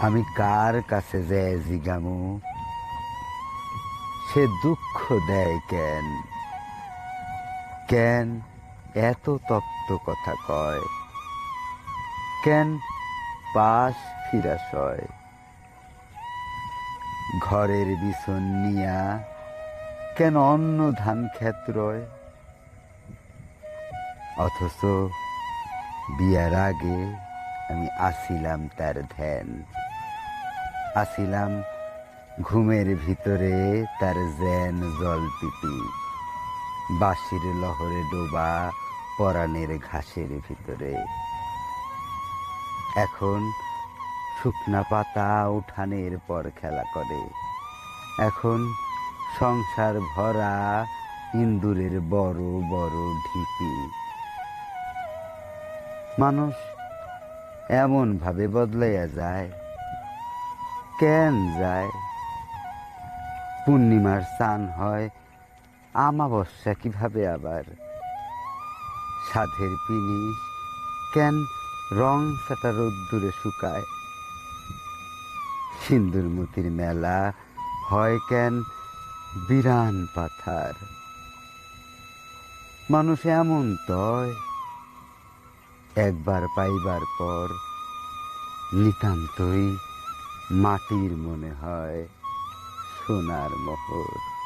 আমি কার কাছে যে জিগামু, সে দুঃখ দেয় কেন? কেন এত তপ্ত কথা কয়? কেন পাশ ফিরাস হয় ঘরের বিছন নিয়া কেন অন্য ধান ক্ষেত রয়? অথচ বিয়ার আগে আমি আসিলাম তার ধ্যান। আসিলাম ঘুমের ভিতরে তার জ্যান জল পিপি। বাঁশির লহরে ডোবা পরাণের ঘাসের ভিতরে। এখন শুকনা পাতা উঠানের পর খেলা করে। এখন সংসার ভরা ইন্দুরের বড় বড় ঢিপি। মানুষ এমন ভাবে বদলাইয়া যায় কেন যায়? পূর্ণিমার স্নান হয় আমাবস্যা কীভাবে আবার? সাধের পিনিস কেন রং সাটা রোদ্দুরে শুকায়? সিন্দুরমতির মেলা হয় কেন বিরান পাথার? মানুষ এমন তয়, একবার পাইবার পর নিতান্তই মাটির মনে হয় সোনার মোহর।